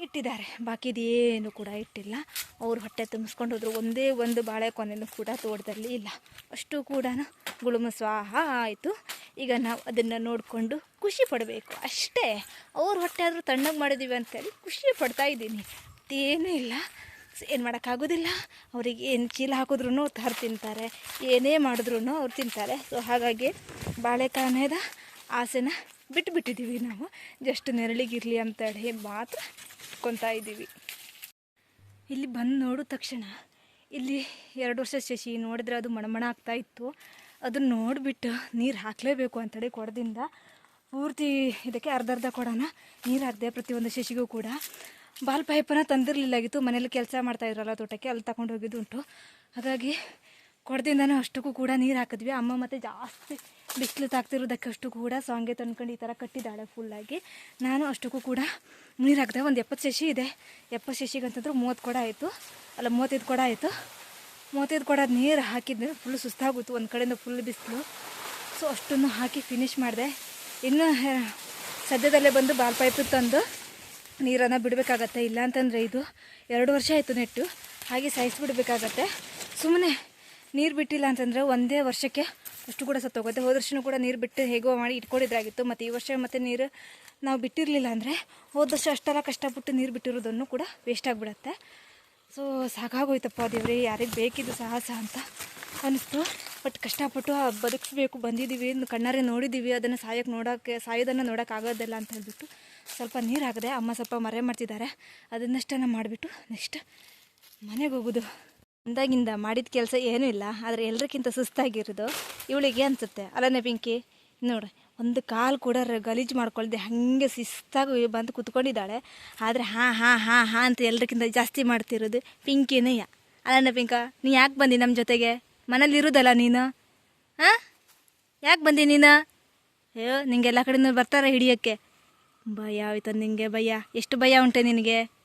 ಇಟ್ಟಿದ್ದಾರೆ. ಬಾಕಿದೇನು ಕೂಡ ಇಟ್ಟಿಲ್ಲ. ಅವ್ರು ಹೊಟ್ಟೆ ತುಂಬಿಸ್ಕೊಂಡು ಹೋದ್ರು. ಒಂದೇ ಒಂದು ಬಾಳೆ ಕೊನೆಯೂ ಕೂಡ ತೋಟದಲ್ಲಿ ಇಲ್ಲ. ಅಷ್ಟು ಕೂಡ ಗುಳುಮ ಸ್ವಾಹ ಆಯಿತು. ಈಗ ನಾವು ಅದನ್ನು ನೋಡಿಕೊಂಡು ಖುಷಿ ಪಡಬೇಕು. ಅಷ್ಟೇ. ಅವ್ರ ಹೊಟ್ಟೆ ಆದರೂ ತಣ್ಣಗೆ ಮಾಡಿದ್ದೀವಿ ಅಂತೇಳಿ ಖುಷಿ ಪಡ್ತಾ ಇದ್ದೀನಿ. ಏನೂ ಇಲ್ಲ. ಏನು ಮಾಡೋಕ್ಕಾಗೋದಿಲ್ಲ. ಅವರಿಗೆ ಏನು ಚೀಲ ಹಾಕಿದ್ರೂ ಹರ್ ತಿಂತಾರೆ. ಏನೇ ಮಾಡಿದ್ರು ಅವ್ರು ತಿಂತಾರೆ. ಸೊ ಹಾಗಾಗಿ ಬಾಳೆಕಾಯದ ಆಸೆನ ಬಿಟ್ಟುಬಿಟ್ಟಿದ್ದೀವಿ ನಾವು. ಜಸ್ಟ್ ನೆರಳಿಗಿರಲಿ ಅಂತೇಳಿ ಮಾತ್ರ ಕೊಂತಾ ಇದ್ದೀವಿ. ಇಲ್ಲಿ ಬಂದು ನೋಡಿದ ತಕ್ಷಣ. ಇಲ್ಲಿ ಎರಡು ವರ್ಷ ಶಶಿ ನೋಡಿದ್ರೆ ಅದು ಮಣಮಣ ಆಗ್ತಾ ಇತ್ತು. ಅದನ್ನ ನೋಡಿಬಿಟ್ಟು ನೀರು ಹಾಕಲೇಬೇಕು ಅಂತೇಳಿ ಕೊಡದಿಂದ ಪೂರ್ತಿ ಇದಕ್ಕೆ ಅರ್ಧ ಅರ್ಧ ಕೊಡೋಣ. ನೀರು ಹಾಕಿದೆ ಪ್ರತಿಯೊಂದು ಶಶಿಗೂ ಕೂಡ. ಬಾಲ್ ಪೈಪನ್ನ ತಂದಿರಲಿಲ್ಲಾಗಿತ್ತು. ಮನೇಲಿ ಕೆಲಸ ಮಾಡ್ತಾ ಇದ್ರಲ್ಲ ತೋಟಕ್ಕೆ, ಅಲ್ಲಿ ತಗೊಂಡು ಹೋಗಿದ್ದು ಉಂಟು. ಹಾಗಾಗಿ ಕೊಡದಿಂದನೂ ಅಷ್ಟಕ್ಕೂ ಕೂಡ ನೀರು ಹಾಕಿದ್ವಿ. ಅಮ್ಮ ಮತ್ತು ಜಾಸ್ತಿ ಬಿಸಿಲು ತಾಗ್ತಿರೋದಕ್ಕೆ ಅಷ್ಟು ಕೂಡ ಸಾಂಗೆ ತಂದ್ಕೊಂಡು ಈ ಥರ ಕಟ್ಟಿದ್ದಾಳೆ ಫುಲ್ಲಾಗಿ ನಾನು ಅಷ್ಟಕ್ಕೂ ಕೂಡ ನೀರು ಹಾಕಿದೆ ಒಂದು ಎಪ್ಪತ್ತು ಶಶಿ ಇದೆ. ಎಪ್ಪತ್ತು ಶಶಿಗಂತಂದ್ರೆ ಮೂವತ್ತು ಕೊಡ ಆಯಿತು. ಅಲ್ಲ, ಮೂವತ್ತೈದು ಕೊಡ ಆಯಿತು. ಮೂವತ್ತೈದು ಕೊಡ ನೀರು ಹಾಕಿದ್ದೆ. ಫುಲ್ ಸುಸ್ತಾಗುತ್ತು ಒಂದು ಕಡೆಯಿಂದ ಫುಲ್ ಬಿಸಿಲು. ಸೊ ಅಷ್ಟನ್ನು ಹಾಕಿ ಫಿನಿಶ್ ಮಾಡಿದೆ. ಇನ್ನು ಸದ್ಯದಲ್ಲೇ ಬಂದು ಬಾಲ್ ಪೈಪು ತಂದು ನೀರನ್ನು ಬಿಡಬೇಕಾಗತ್ತೆ ಇಲ್ಲ ಅಂತಂದರೆ ಇದು ಎರಡು ವರ್ಷ ಆಯಿತು ನೆಟ್ಟು. ಹಾಗೆ ಸಾಯಿಸ್ಬಿಡ್ಬೇಕಾಗತ್ತೆ. ಸುಮ್ಮನೆ ನೀರು ಬಿಟ್ಟಿಲ್ಲ ಅಂತಂದರೆ ಒಂದೇ ವರ್ಷಕ್ಕೆ ಅಷ್ಟು ಕೂಡ ಸತ್ತೋಗುತ್ತೆ. ಹೋದ ವರ್ಷನೂ ಕೂಡ ನೀರು ಬಿಟ್ಟು ಹೇಗೋ ಮಾಡಿ ಇಟ್ಕೊಂಡಿದ್ರಾಗಿತ್ತು. ಮತ್ತು ಈ ವರ್ಷ ಮತ್ತೆ ನೀರು ನಾವು ಬಿಟ್ಟಿರಲಿಲ್ಲ ಅಂದರೆ ಹೋದ ವರ್ಷ ಅಷ್ಟೆಲ್ಲ ಕಷ್ಟಪಟ್ಟು ನೀರು ಬಿಟ್ಟಿರೋದನ್ನು ಕೂಡ ವೇಸ್ಟ್ ಆಗಿಬಿಡತ್ತೆ. ಸೊ ಸಾಕಾಗೋಯ್ತಪ್ಪ ದೇವ್ರಿ, ಯಾರಿಗೆ ಬೇಕಿದ್ದು ಸಾಹಸ ಅಂತ ಅನ್ನಿಸ್ತು ಬಟ್ ಕಷ್ಟಪಟ್ಟು ಬದುಕಬೇಕು ಬಂದಿದ್ದೀವಿ ಕಣ್ಣಾರೆ ನೋಡಿದ್ದೀವಿ ಅದನ್ನು ಸಾಯಕ್ಕೆ ನೋಡೋಕ್ಕೆ, ಸಾಯೋದನ್ನು ನೋಡೋಕ್ಕಾಗೋದಿಲ್ಲ ಅಂತ ಹೇಳ್ಬಿಟ್ಟು ಸ್ವಲ್ಪ ನೀರು ಹಾಕಿದೆ ಅಮ್ಮ ಸ್ವಲ್ಪ ಮರೆ ಮಾಡ್ತಿದ್ದಾರೆ ಅದನ್ನಷ್ಟನ್ನು ಮಾಡಿಬಿಟ್ಟು ನೆಕ್ಸ್ಟ್ ಮನೆಗೆ ಹೋಗೋದು. ಅಂದಾಗಿಂದ ಮಾಡಿದ ಕೆಲಸ ಏನೂ ಇಲ್ಲ, ಆದರೆ ಎಲ್ಲರಿಗಿಂತ ಸುಸ್ತಾಗಿರೋದು ಇವಳಿಗೆ ಅನಿಸುತ್ತೆ. ಅಲ್ಲನೇ ಪಿಂಕಿ, ನೋಡಿ, ಒಂದು ಕಾಲು ಕೂಡ ಗಲೀಜು ಮಾಡ್ಕೊಳ್ದೆ ಹಾಗೆ ಶಿಸ್ತಾಗಿ ಬಂದು ಕೂತ್ಕೊಂಡಿದ್ದಾಳೆ. ಆದರೆ ಹಾಂ ಹಾಂ ಹಾಂ ಹಾಂ ಅಂತ ಎಲ್ಲರಿಗಿಂತ ಜಾಸ್ತಿ ಮಾಡ್ತಿರೋದು ಪಿಂಕಿನೇಯ ಅಲ್ಲಣ್ಣ ಪಿಂಕ, ನೀ ಯಾಕೆ ಬಂದಿ ನಮ್ಮ ಜೊತೆಗೆ? ಮನೇಲಿ ಇರೋದಲ್ಲ ನೀನು? ಹಾಂ ಯಾಕೆ ಬಂದಿ ನೀನು? ಅಯ್ಯೋ ನಿಂಗೆ ಎಲ್ಲ ಕಡೆನೂ ಬರ್ತಾರೆ ಹಿಡಿಯೋಕ್ಕೆ? ಭಯ ಆಯ್ತು ನಿನಗೆ ಭಯ. ಎಷ್ಟು ಭಯ ಉಂಟೆ ನಿನಗೆ?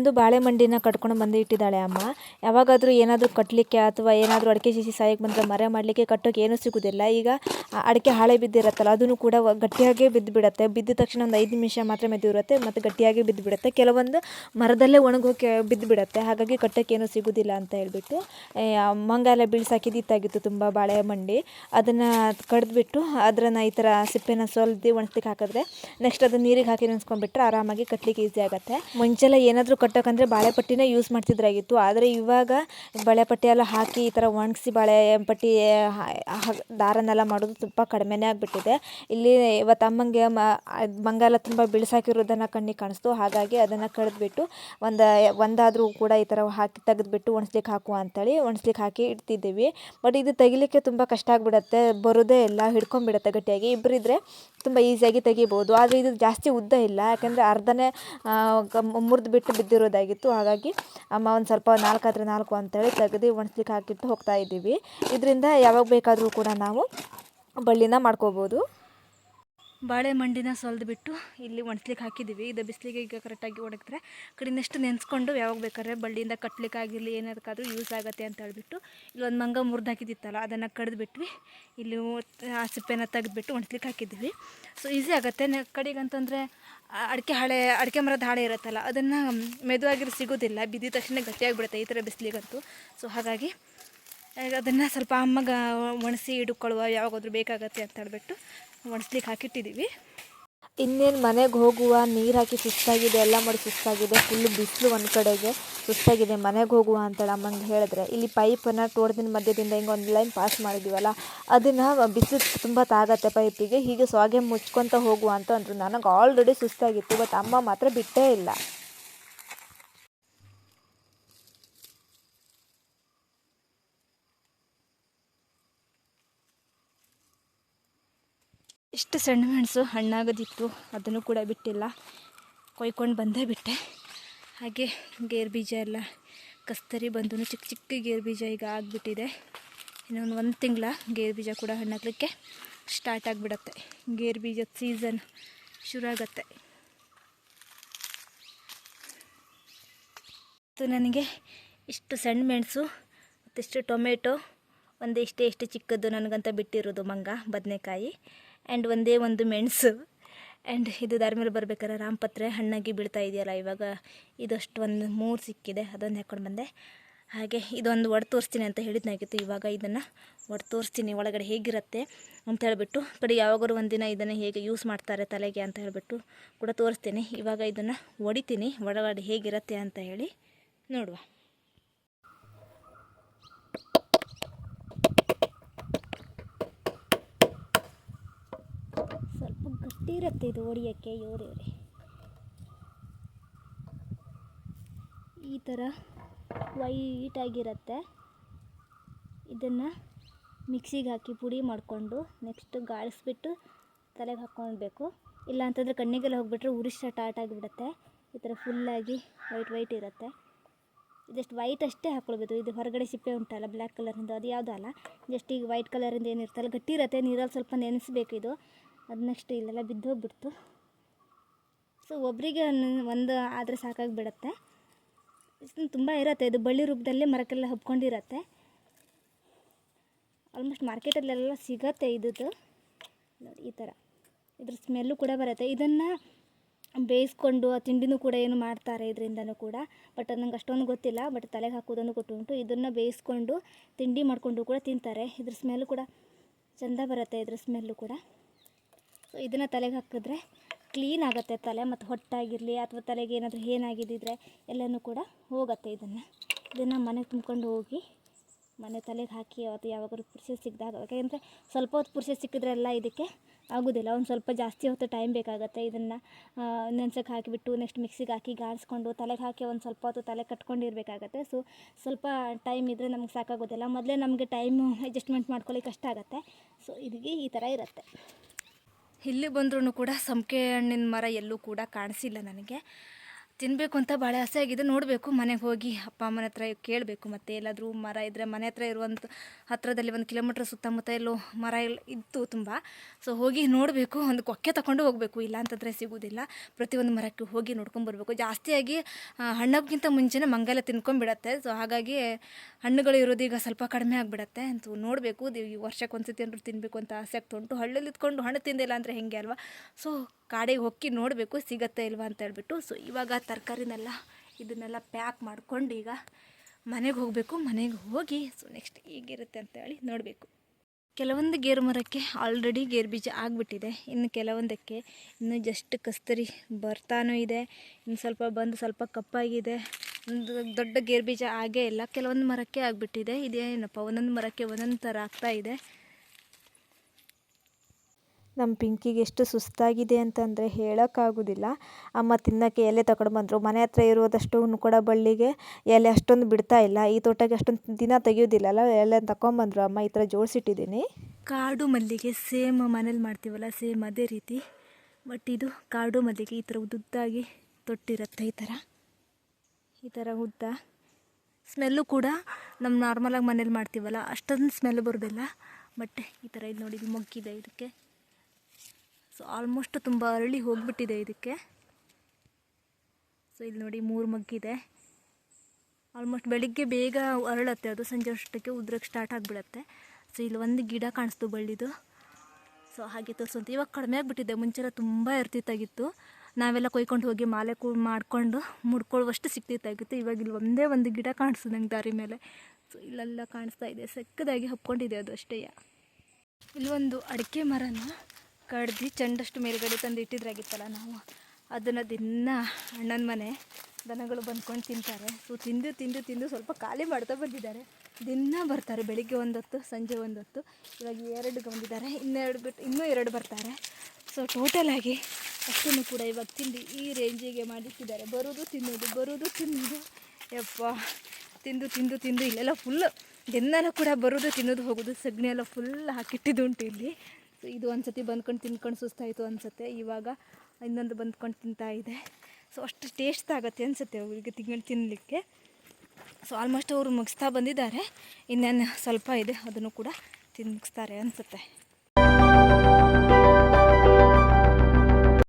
ಒಂದು ಬಾಳೆ ಮಂಡಿನ ಕಟ್ಕೊಂಡು ಬಂದು ಇಟ್ಟಿದ್ದಾಳೆ ಅಮ್ಮ. ಯಾವಾಗಾದರೂ ಏನಾದರೂ ಕಟ್ಟಲಿಕ್ಕೆ ಅಥವಾ ಏನಾದರೂ ಅಡಿಕೆ ಶಿಶಿ ಸಾಯಕ್ಕೆ ಬಂದರೆ ಮರೆ ಮಾಡಲಿಕ್ಕೆ ಕಟ್ಟೋಕೆ ಏನೂ ಸಿಗೋದಿಲ್ಲ. ಈಗ ಅಡಿಕೆ ಹಾಳೆ ಬಿದ್ದಿರತ್ತಲ್ಲ, ಅದನ್ನು ಕೂಡ ಗಟ್ಟಿಯಾಗೆ ಬಿದ್ದು ಬಿಡುತ್ತೆ ಬಿದ್ದ ತಕ್ಷಣ ಒಂದು ಐದು ನಿಮಿಷ ಮಾತ್ರ ಮೆದಿರುತ್ತೆ ಮತ್ತು ಗಟ್ಟಿಯಾಗಿ ಬಿದ್ದು ಬಿಡುತ್ತೆ ಕೆಲವೊಂದು ಮರದಲ್ಲೇ ಒಣಗೋಕೆ ಬಿದ್ದು ಬಿಡುತ್ತೆ ಹಾಗಾಗಿ ಕಟ್ಟೋಕೆ ಏನೂ ಸಿಗೋದಿಲ್ಲ ಅಂತ ಹೇಳಿಬಿಟ್ಟು ಮಂಗಾಲ ಬೀಳ್ಸಾಕಿದ್ದಿತ್ತಾಗಿತ್ತು ತುಂಬ ಬಾಳೆ ಮಂಡಿ. ಅದನ್ನು ಕಡ್ದುಬಿಟ್ಟು ಅದನ್ನು ಈ ಥರ ಸಿಪ್ಪೆನ ಸೊಲ್ದಿ ಒಣಸ್ಲಿಕ್ಕೆ ಹಾಕಿದ್ರೆ ನೆಕ್ಸ್ಟ್ ಅದನ್ನು ನೀರಿಗೆ ಹಾಕಿ ನೆನೆಸ್ಕೊಂಡ್ಬಿಟ್ರೆ ಆರಾಮಾಗಿ ಕಟ್ಟಲಿಕ್ಕೆ ಈಸಿ ಆಗುತ್ತೆ. ಮುಂಚೆಲ್ಲ ಏನಾದರೂ ಕಟ್ಟೋಕಂದ್ರೆ ಬಾಳೆಪಟ್ಟಿನ ಯೂಸ್ ಮಾಡ್ತಿದ್ರಾಗಿತ್ತು. ಆದರೆ ಇವಾಗ ಬಾಳೆಪಟ್ಟಿ ಎಲ್ಲ ಹಾಕಿ ಈ ಥರ ಒಣಗಿಸಿ ಬಾಳೆ ಪಟ್ಟಿ ದಾರನೆಲ್ಲ ಮಾಡೋದು ತುಂಬ ಕಡಿಮೆನೇ ಆಗಿಬಿಟ್ಟಿದೆ. ಇಲ್ಲಿ ಇವತ್ತು ಅಮ್ಮಂಗೆ ಮ ಅದ್ ಮಂಗ ಎಲ್ಲ ತುಂಬ ಬಿಳಿಸಾಕಿರೋದನ್ನು ಕಣ್ಣಿಗೆ ಕಾಣಿಸ್ತು. ಹಾಗಾಗಿ ಅದನ್ನು ಕಡಿದ್ಬಿಟ್ಟು ಒಂದು, ಒಂದಾದರೂ ಕೂಡ ಈ ಥರ ಹಾಕಿ ತೆಗೆದುಬಿಟ್ಟು ಒಣಸ್ಲಿಕ್ಕೆ ಹಾಕುವ ಅಂತೇಳಿ ಒಣಸ್ಲಿಕ್ಕೆ ಹಾಕಿ ಇಡ್ತಿದ್ದೀವಿ. ಬಟ್ ಇದು ತೆಗಿಲಿಕ್ಕೆ ತುಂಬ ಕಷ್ಟ ಆಗಿಬಿಡತ್ತೆ. ಬರೋದೇ ಇಲ್ಲ, ಹಿಡ್ಕೊಂಡ್ಬಿಡತ್ತೆ ಗಟ್ಟಿಯಾಗಿ. ಇಬ್ಬರಿದ್ರೆ ತುಂಬ ಈಸಿಯಾಗಿ ತೆಗಿಬೋದು. ಆದರೆ ಇದು ಜಾಸ್ತಿ ಉದ್ದ ಇಲ್ಲ. ಯಾಕೆಂದರೆ ಅರ್ಧನೇ ಮುರಿದು ಬಿಟ್ಟು ಬಿದ್ದಿರೋದಾಗಿತ್ತು ಹಾಗಾಗಿ ಅಮ್ಮ ಒಂದು ಸ್ವಲ್ಪ ನಾಲ್ಕಾದ್ರೆ ನಾಲ್ಕು ಅಂತೇಳಿ ತೆಗೆದು ಒಣಸ್ಲಿಕ್ಕೆ ಹಾಕಿಟ್ಟು ಹೋಗ್ತಾ ಇದ್ದೀವಿ. ಇದರಿಂದ ಯಾವಾಗ ಬೇಕಾದರೂ ಕೂಡ ನಾವು ಬಳ್ಳಿನ ಮಾಡ್ಕೋಬೋದು. ಬಾಳೆ ಮಂಡಿನ ಸೊಲ್ದು ಬಿಟ್ಟು ಇಲ್ಲಿ ಒಣಸ್ಲಿಕ್ಕೆ ಹಾಕಿದ್ದೀವಿ. ಇದು ಬಿಸಿಲಿಗೆ ಈಗ ಕರೆಕ್ಟಾಗಿ ಒಣಗಿದ್ರೆ ಕಡಿನಷ್ಟು ನೆನೆಸ್ಕೊಂಡು ಯಾವಾಗ ಬೇಕಾದ್ರೆ ಬಳ್ಳಿಯಿಂದ ಕಟ್ಲಿಕ್ಕೆ ಆಗಿರಲಿ, ಏನದಕ್ಕಾದ್ರೂ ಯೂಸ್ ಆಗುತ್ತೆ ಅಂತ ಹೇಳ್ಬಿಟ್ಟು ಇಲ್ಲಿ ಒಂದು ಮಂಗ ಮುರಿದು ಹಾಕಿದ್ದಿತ್ತಲ್ಲ ಅದನ್ನು ಕಡಿದ್ಬಿಟ್ವಿ. ಇಲ್ಲಿ ಆ ಸಿಪ್ಪೆನ ತೆಗೆದುಬಿಟ್ಟು ಒಣಸ್ಲಿಕ್ಕೆ ಹಾಕಿದ್ದೀವಿ. ಸೊ ಈಸಿ ಆಗುತ್ತೆ. ಕಡೆಗೆ ಅಂತಂದರೆ ಅಡಿಕೆ ಹಾಳೆ, ಅಡಿಕೆ ಮರದ ಹಾಳೆ ಇರುತ್ತಲ್ಲ, ಅದನ್ನು ಮೆದುವಾಗಿರೋ ಸಿಗೋದಿಲ್ಲ, ಬಿದ್ದಿದ ತಕ್ಷಣ ಗಟ್ಟಿಯಾಗಿಬಿಡುತ್ತೆ ಈ ಥರ ಬಿಸಿಲಿಗಂತೂ. ಸೊ ಹಾಗಾಗಿ ಅದನ್ನು ಸ್ವಲ್ಪ ಅಮ್ಮಗ ಒಣಸಿ ಇಡ್ಕೊಳ್ಳುವ ಯಾವಾಗಾದ್ರೂ ಬೇಕಾಗತ್ತೆ ಅಂತ ಹೇಳ್ಬಿಟ್ಟು ಒಣಸ್ಲಿಕ್ಕೆ ಹಾಕಿಟ್ಟಿದ್ದೀವಿ. ಇನ್ನೇನು ಮನೆಗೆ ಹೋಗುವ, ನೀರು ಹಾಕಿ ಸುಸ್ತಾಗಿದೆ, ಎಲ್ಲ ಮಾಡಿ ಸುಸ್ತಾಗಿದೆ ಫುಲ್ ಬಿಸಿಲು ಒಂದು ಕಡೆಗೆ ಸುಸ್ತಾಗಿದೆ, ಮನೆಗೆ ಹೋಗುವ ಅಂತೇಳಿ ಅಮ್ಮಂಗೆ ಹೇಳಿದ್ರೆ. ಇಲ್ಲಿ ಪೈಪನ್ನು ತೋಡ್ದಿನ ಮಧ್ಯದಿಂದ ಹಿಂಗೆ ಒಂದು ಲೈನ್ ಪಾಸ್ ಮಾಡಿದ್ದೀವಲ್ಲ ಅದನ್ನು ಬಿಸಿಲು ತುಂಬ ತಾಗತ್ತೆ ಪೈಪಿಗೆ ಹೀಗೆ ಸ್ವಾಗೆ ಮುಚ್ಕೊತ ಹೋಗುವ ಅಂತ ಅಂದರು. ನನಗೆ ಆಲ್ರೆಡಿ ಸುಸ್ತಾಗಿತ್ತು ಬಟ್ ಅಮ್ಮ ಮಾತ್ರ ಬಿಟ್ಟೇ ಇಲ್ಲ. ಇಷ್ಟು ಸಣ್ಣ ಮೆಣಸು ಹಣ್ಣಾಗೋದಿತ್ತು, ಅದನ್ನು ಕೂಡ ಬಿಟ್ಟಿಲ್ಲ. ಕೊಯ್ಕೊಂಡು ಬಂದೇ ಬಿಟ್ಟೆ. ಹಾಗೆ ಗೇರು ಬೀಜ ಎಲ್ಲ ಕಸ್ತರಿ ಬಂದು ಚಿಕ್ಕ ಚಿಕ್ಕ ಗೇರು ಬೀಜ ಈಗ ಆಗಿಬಿಟ್ಟಿದೆ. ಇನ್ನೊಂದು ಒಂದು ತಿಂಗಳ ಗೇರು ಬೀಜ ಕೂಡ ಹಣ್ಣಾಗಲಿಕ್ಕೆ ಸ್ಟಾರ್ಟ್ ಆಗಿಬಿಡತ್ತೆ. ಗೇರು ಬೀಜದ ಸೀಸನ್ ಶುರು ಆಗತ್ತೆ ಮತ್ತು ನನಗೆ ಇಷ್ಟು ಸಣ್ಣ ಮೆಣಸು, ಮತ್ತಿಷ್ಟು ಟೊಮೆಟೊ ಒಂದು ಇಷ್ಟೇ ಇಷ್ಟು ಚಿಕ್ಕದ್ದು ನನಗಂತ ಬಿಟ್ಟಿರೋದು ಮಂಗ, ಬದನೆಕಾಯಿ. ಆ್ಯಂಡ್ ಒಂದೇ ಒಂದು ಮೆಣಸು. ಆ್ಯಂಡ್ ಇದು ದಾರಿ ಮೇಲೆ ಬರ್ಬೇಕಾದ್ರೆ ರಾಮಪತ್ರೆ ಹಣ್ಣಾಗಿ ಬೀಳ್ತಾ ಇದೆಯಲ್ಲ, ಇವಾಗ ಇದಷ್ಟು ಒಂದು ಮೂರು ಸಿಕ್ಕಿದೆ, ಅದೊಂದು ಹಾಕ್ಕೊಂಡು ಬಂದೆ. ಹಾಗೆ ಇದೊಂದು ಒಡೆ ತೋರಿಸ್ತೀನಿ ಅಂತ ಹೇಳಿದ್ನಾಗಿತ್ತು, ಇವಾಗ ಇದನ್ನು ಒಡೆ ತೋರಿಸ್ತೀನಿ ಒಳಗಡೆ ಹೇಗಿರುತ್ತೆ ಅಂತ ಹೇಳಿಬಿಟ್ಟು ಕಡೆ ಯಾವಾಗಾರು ಒಂದಿನ ಇದನ್ನು ಹೇಗೆ ಯೂಸ್ ಮಾಡ್ತಾರೆ ತಲೆಗೆ ಅಂತ ಹೇಳಿಬಿಟ್ಟು ಕೂಡ ತೋರಿಸ್ತೀನಿ. ಇವಾಗ ಇದನ್ನು ಒಡಿತೀನಿ, ಒಳಗಡೆ ಹೇಗಿರುತ್ತೆ ಅಂತ ಹೇಳಿ ನೋಡುವ. ಸ್ವಲ್ಪ ಗಟ್ಟಿ ಇರುತ್ತೆ ಇದು ಹೊಡಿಯೋಕ್ಕೆ ಯೋದೇವ್ರೆ ಈ ಥರ ವೈಟಾಗಿರುತ್ತೆ ಇದನ್ನು ಮಿಕ್ಸಿಗೆ ಹಾಕಿ ಪುಡಿ ಮಾಡಿಕೊಂಡು ನೆಕ್ಸ್ಟ್ ಗಾಳಿಸ್ಬಿಟ್ಟು ತಲೆಗೆ ಹಾಕ್ಕೊಳ್ಬೇಕು. ಇಲ್ಲ ಅಂತಂದರೆ ಕಣ್ಣಿಗೆಲ್ಲ ಹೋಗಿಬಿಟ್ರೆ ಉರಿ ಸ್ಟಾರ್ಟ್ ಆಗಿಬಿಡುತ್ತೆ. ಈ ಥರ ಫುಲ್ಲಾಗಿ ವೈಟ್ ವೈಟ್ ಇರುತ್ತೆ. ಜಸ್ಟ್ ವೈಟ್ ಅಷ್ಟೇ ಹಾಕ್ಕೊಳ್ಬೇಕು ಇದು ಹೊರಗಡೆ ಸಿಪ್ಪೆ ಉಂಟಲ್ಲ ಬ್ಲ್ಯಾಕ್ ಕಲರಿಂದು ಅದು ಯಾವುದೂ ಅಲ್ಲ. ಜಸ್ಟ್ ಈಗ ವೈಟ್ ಕಲರಿಂದ ಏನಿರ್ತಲ್ಲ ಗಟ್ಟಿ ಇರುತ್ತೆ. ನೀರಲ್ಲಿ ಸ್ವಲ್ಪ ನೆನೆಸ್ಬೇಕು ಇದು. ಅದು ನೆಕ್ಸ್ಟ್ ಇಲ್ಲೆಲ್ಲ ಬಿದ್ದೋಗ್ಬಿಡ್ತು. ಸೊ ಒಬ್ಬರಿಗೆ ಒಂದು ಆದರೆ ಸಾಕಾಗಿಬಿಡತ್ತೆ. ತುಂಬ ಇರುತ್ತೆ. ಇದು ಬಳ್ಳಿ ರೂಪದಲ್ಲೇ ಮರಕ್ಕೆಲ್ಲ ಹಬ್ಕೊಂಡಿರತ್ತೆ. ಆಲ್ಮೋಸ್ಟ್ ಮಾರ್ಕೆಟಲ್ಲೆಲ್ಲ ಸಿಗತ್ತೆ ಇದ್ದು. ನೋಡಿ, ಈ ಥರ. ಇದ್ರ ಸ್ಮೆಲ್ಲು ಕೂಡ ಬರುತ್ತೆ. ಇದನ್ನು ಬೇಯಿಸ್ಕೊಂಡು ಆ ತಿಂಡಿನೂ ಕೂಡ ಏನು ಮಾಡ್ತಾರೆ ಇದರಿಂದನೂ ಕೂಡ. ಬಟ್ ನಂಗೆ ಅಷ್ಟೊಂದು ಗೊತ್ತಿಲ್ಲ. ಬಟ್ ತಲೆಗೆ ಹಾಕೋದನ್ನು ಕೊಟ್ಟು ಉಂಟು ಇದನ್ನು ಬೇಯಿಸ್ಕೊಂಡು ತಿಂಡಿ ಮಾಡಿಕೊಂಡು ಕೂಡ ತಿಂತಾರೆ. ಇದ್ರ ಸ್ಮೆಲ್ಲು ಕೂಡ ಚೆಂದ ಬರುತ್ತೆ ಇದ್ರ ಸ್ಮೆಲ್ಲು ಕೂಡ. ಸೊ ಇದನ್ನು ತಲೆಗೆ ಹಾಕಿದ್ರೆ ಕ್ಲೀನ್ ಆಗುತ್ತೆ ತಲೆ ಮತ್ತು ಹೊಟ್ಟಾಗಿರಲಿ ಅಥವಾ ತಲೆಗೆ ಏನಾದರೂ ಏನಾಗಿದ್ದಿದ್ರೆ ಎಲ್ಲನೂ ಕೂಡ ಹೋಗುತ್ತೆ ಇದನ್ನು. ಇದನ್ನು ಮನೆಗೆ ತುಂಬ್ಕೊಂಡು ಹೋಗಿ ಮನೆ ತಲೆಗೆ ಹಾಕಿ ಅದು ಯಾವಾಗಲೂ ಪುರ್ಸೆ ಸಿಕ್ಕಿದಾಗ ಯಾಕೆಂದರೆ ಸ್ವಲ್ಪ ಹೊತ್ತು ಪುರ್ಸೆ ಸಿಕ್ಕಿದ್ರೆ ಎಲ್ಲ ಇದಕ್ಕೆ ಆಗೋದಿಲ್ಲ. ಒಂದು ಸ್ವಲ್ಪ ಜಾಸ್ತಿ ಹೊತ್ತು ಟೈಮ್ ಬೇಕಾಗುತ್ತೆ ಇದನ್ನು ನೆನ್ಸಕ್ಕೆ ಹಾಕಿಬಿಟ್ಟು ನೆಕ್ಸ್ಟ್ ಮಿಕ್ಸಿಗೆ ಹಾಕಿ ಗಾಳಿಸ್ಕೊಂಡು ತಲೆಗೆ ಹಾಕಿ ಒಂದು ಸ್ವಲ್ಪ ಹೊತ್ತು ತಲೆ ಕಟ್ಕೊಂಡಿರಬೇಕಾಗತ್ತೆ. ಸೊ ಸ್ವಲ್ಪ ಟೈಮ್ ಇದ್ದರೆ ನಮ್ಗೆ ಸಾಕಾಗೋದಿಲ್ಲ. ಮೊದಲೇ ನಮಗೆ ಟೈಮು ಅಡ್ಜಸ್ಟ್ಮೆಂಟ್ ಮಾಡ್ಕೊಳ್ಳಿಕ್ಕೆ ಕಷ್ಟ ಆಗುತ್ತೆ. ಸೊ ಇದಕ್ಕೆ ಈ ಥರ ಇರುತ್ತೆ. ಇಲ್ಲಿ ಬಂದ್ರೂ ಕೂಡ ಸಂಪಿಗೆ ಹಣ್ಣಿನ ಮರ ಎಲ್ಲೂ ಕೂಡ ಕಾಣಿಸಿಲ್ಲ ನನಗೆ. ತಿನ್ನಬೇಕು ಅಂತ ಭಾಳ ಆಸೆ ಆಗಿದೆ. ನೋಡಬೇಕು, ಮನೆಗೆ ಹೋಗಿ ಅಪ್ಪ ಅಮ್ಮನ ಹತ್ರ ಕೇಳಬೇಕು. ಮತ್ತೆ ಎಲ್ಲಾದರೂ ಮರ ಇದ್ದರೆ ಮನೆ ಹತ್ರ ಇರುವಂಥ ಹತ್ರದಲ್ಲಿ ಒಂದು ಕಿಲೋಮೀಟ್ರ್ ಸುತ್ತಮುತ್ತ ಎಲ್ಲೋ ಮರ ಇತ್ತು ತುಂಬ. ಸೊ ಹೋಗಿ ನೋಡಬೇಕು, ಒಂದು ಕೊಕ್ಕೆ ತಗೊಂಡು ಹೋಗಬೇಕು. ಇಲ್ಲ ಅಂತಂದರೆ ಸಿಗೋದಿಲ್ಲ. ಪ್ರತಿಯೊಂದು ಮರಕ್ಕೆ ಹೋಗಿ ನೋಡ್ಕೊಂಬರ್ಬೇಕು ಜಾಸ್ತಿಯಾಗಿ ಹಣ್ಣಕ್ಕಿಂತ ಮುಂಚೆನೇ ಮಂಗಲ ತಿನ್ಕೊಂಡ್ಬಿಡತ್ತೆ. ಸೊ ಹಾಗಾಗಿ ಹಣ್ಣುಗಳು ಇರೋದು ಈಗ ಸ್ವಲ್ಪ ಕಡಿಮೆ ಆಗಿಬಿಡತ್ತೆ. ಅಂತೂ ನೋಡಬೇಕು ಈ ವರ್ಷಕ್ಕೆ ಒಂದ್ಸತಿ ಅಂದರೂ ತಿನ್ನಬೇಕು ಅಂತ ಆಸೆ ಆಗ್ತಾ ಉಂಟು. ಹಳ್ಳಲ್ಲಿ ಇದ್ಕೊಂಡು ಹಣ್ಣು ತಿಂದಿಲ್ಲ ಅಂದರೆ ಹೆಂಗೆ ಅಲ್ವಾ? ಸೊ ಕಾಡಿಗೆ ಹೋಗಿ ನೋಡಬೇಕು ಸಿಗತ್ತೆ ಇಲ್ವಾ ಅಂತ ಹೇಳ್ಬಿಟ್ಟು. ಸೊ ಇವಾಗ ತರಕಾರಿನೆಲ್ಲ ಇದನ್ನೆಲ್ಲ ಪ್ಯಾಕ್ ಮಾಡ್ಕೊಂಡು ಈಗ ಮನೆಗೆ ಹೋಗಬೇಕು, ಮನೆಗೆ ಹೋಗಿ. ಸೊ ನೆಕ್ಸ್ಟ್ ಹೇಗಿರುತ್ತೆ ಅಂತ ಹೇಳಿ ನೋಡಬೇಕು. ಕೆಲವೊಂದು ಗೇರು ಮರಕ್ಕೆ ಆಲ್ರೆಡಿ ಗೇರು ಬೀಜ ಆಗಿಬಿಟ್ಟಿದೆ. ಇನ್ನು ಕೆಲವೊಂದಕ್ಕೆ ಇನ್ನು ಜಸ್ಟ್ ಕಸ್ತರಿ ಬರ್ತಾನೂ ಇದೆ. ಇನ್ನು ಸ್ವಲ್ಪ ಬಂದು ಸ್ವಲ್ಪ ಕಪ್ಪಾಗಿದೆ. ಒಂದು ದೊಡ್ಡ ಗೇರು ಬೀಜ ಆಗೇ ಇಲ್ಲ. ಕೆಲವೊಂದು ಮರಕ್ಕೆ ಆಗಿಬಿಟ್ಟಿದೆ. ಇದೇನಪ್ಪ, ಒಂದೊಂದು ಮರಕ್ಕೆ ಒಂದೊಂದು ಥರ ಆಗ್ತಾ ಇದೆ. ನಮ್ಮ ಪಿಂಕಿಗೆ ಎಷ್ಟು ಸುಸ್ತಾಗಿದೆ ಅಂತಂದರೆ ಹೇಳೋಕ್ಕಾಗೋದಿಲ್ಲ. ಅಮ್ಮ ತಿನ್ನೋಕ್ಕೆ ಎಲೆ ತಗೊಂಡು ಬಂದರು. ಮನೆ ಹತ್ರ ಇರೋದಷ್ಟು ಕೂಡ ಬಳ್ಳಿಗೆ ಎಲೆ ಅಷ್ಟೊಂದು ಬಿಡ್ತಾ ಇಲ್ಲ. ಈ ತೋಟಕ್ಕೆ ಅಷ್ಟೊಂದು ದಿನ ತೆಗೆಯೋದಿಲ್ಲಲ್ಲ ಎಲೆ ತಗೊಂಬಂದರು ಅಮ್ಮ. ಈ ಥರ ಜೋಡಿಸಿಟ್ಟಿದ್ದೀನಿ. ಕಾಡು ಮಲ್ಲಿಗೆ ಸೇಮ್ ಮನೇಲಿ ಮಾಡ್ತೀವಲ್ಲ, ಸೇಮ್ ಅದೇ ರೀತಿ. ಬಟ್ ಇದು ಕಾಡು ಮಲ್ಲಿಗೆ ಈ ಥರ ಉದ್ದುದ್ದಾಗಿ ತೊಟ್ಟಿರುತ್ತೆ ಈ ಥರ ಈ ಥರ ಉದ್ದ. ಸ್ಮೆಲ್ಲು ಕೂಡ ನಮ್ಮ ನಾರ್ಮಲಾಗಿ ಮನೇಲಿ ಮಾಡ್ತೀವಲ್ಲ, ಅಷ್ಟೊಂದು ಸ್ಮೆಲ್ ಬರೋದಿಲ್ಲ. ಬಟ್ ಈ ಥರ ಇದು ನೋಡಿ ಮೊಗ್ಗಿದೆ ಇದಕ್ಕೆ. ಸೊ ಆಲ್ಮೋಸ್ಟ್ ತುಂಬ ಅರಳಿ ಹೋಗಿಬಿಟ್ಟಿದೆ ಇದಕ್ಕೆ. ಸೊ ಇಲ್ಲಿ ನೋಡಿ ಮೂರು ಮಗ್ಗಿದೆ. ಆಲ್ಮೋಸ್ಟ್ ಬೆಳಿಗ್ಗೆ ಬೇಗ ಅರಳತ್ತೆ ಅದು. ಸಂಜೆ ಅಷ್ಟಕ್ಕೆ ಉದ್ರಕ್ಕೆ ಸ್ಟಾರ್ಟ್ ಆಗಿಬಿಡತ್ತೆ. ಸೊ ಇಲ್ಲಿ ಒಂದು ಗಿಡ ಕಾಣಿಸ್ತು ಬಳ್ಳಿದು. ಸೊ ಹಾಗೆ ತೋರಿಸೋಂತ. ಇವಾಗ ಕಡಿಮೆ ಆಗಿಬಿಟ್ಟಿದೆ. ಮುಂಚೆ ತುಂಬ ಇರ್ತಿತ್ತಾಗಿತ್ತು ನಾವೆಲ್ಲ ಕೊಯ್ಕೊಂಡು ಹೋಗಿ ಮಾಲೆ ಕೂ ಮಾಡಿಕೊಂಡು ಮುಡ್ಕೊಳ್ಳುವಷ್ಟು ಸಿಕ್ತಿತ್ತಾಗಿತ್ತು. ಇವಾಗ ಇಲ್ಲಿ ಒಂದೇ ಒಂದು ಗಿಡ ಕಾಣಿಸ್ತು ನಂಗೆ ದಾರಿ ಮೇಲೆ. ಸೊ ಇಲ್ಲೆಲ್ಲ ಕಾಣಿಸ್ತಾ ಇದೆ. ಸಕ್ಕದಾಗಿ ಹಬ್ಕೊಂಡಿದೆ ಅದು ಅಷ್ಟೇ. ಇಲ್ಲೊಂದು ಅಡಿಕೆ ಮರನ ಕಡ್ದು ಚೆಂಡಷ್ಟು ಮೇಲುಗಡೆ ತಂದು ಇಟ್ಟಿದ್ರಾಗಿತ್ತಲ್ಲ ನಾವು. ಅದನ್ನು ದಿನ ಅಣ್ಣನ ಮನೆ ದನಗಳು ಬಂದ್ಕೊಂಡು ತಿಂತಾರೆ. ಸೊ, ತಿಂದು ತಿಂದು ತಿಂದು ಸ್ವಲ್ಪ ಖಾಲಿ ಮಾಡ್ತಾ ಬಂದಿದ್ದಾರೆ. ದಿನ ಬರ್ತಾರೆ, ಬೆಳಿಗ್ಗೆ ಒಂದೊತ್ತು, ಸಂಜೆ ಒಂದೊತ್ತು. ಇವಾಗ ಎರಡು ಬಂದಿದ್ದಾರೆ, ಇನ್ನೆರಡು ಬಿಟ್ಟು ಇನ್ನೂ ಎರಡು ಬರ್ತಾರೆ. ಸೊ ಟೋಟಲಾಗಿ ಅಷ್ಟನ್ನು ಕೂಡ ಇವಾಗ ತಿಂದು ಈ ರೇಂಜಿಗೆ ಮಾಡಿಟ್ಟಿದ್ದಾರೆ. ಬರೋದು, ತಿನ್ನೋದು ಬರೋದು, ತಿನ್ನೋದು. ಯಪ್ಪ, ತಿಂದು ತಿಂದು ತಿಂದು ಇಲ್ಲೆಲ್ಲ ಫುಲ್ಲು ದಿನೆಲ್ಲ ಕೂಡ ಬರೋದು, ತಿನ್ನೋದು ಹೋಗೋದು ಸಗಣಿ ಎಲ್ಲ ಫುಲ್ ಹಾಕಿಟ್ಟಿದ್ದುಂಟು ಇಲ್ಲಿ. ಇದು ಒಂದು ಸತಿ ಬಂದ್ಕೊಂಡು ತಿನ್ಕೊಂಡು ಸುಸ್ತಾಯಿತು ಅನಿಸುತ್ತೆ. ಇವಾಗ ಇನ್ನೊಂದು ಬಂದ್ಕೊಂಡು ತಿಂತಾ ಇದೆ. ಸೊ ಅಷ್ಟು ಟೇಸ್ಟ್ ಆಗುತ್ತೆ ಅನಿಸುತ್ತೆ ಅವರಿಗೆ ತಿಂಗಳು ತಿನ್ನಲಿಕ್ಕೆ ಸೊ ಆಲ್ಮೋಸ್ಟ್ ಅವರು ಮುಗಿಸ್ತಾ ಬಂದಿದ್ದಾರೆ. ಇನ್ನೇನು ಸ್ವಲ್ಪ ಇದೆ, ಅದನ್ನು ಕೂಡ ತಿನ್ನು ಮುಗಿಸ್ತಾರೆ ಅನಿಸುತ್ತೆ.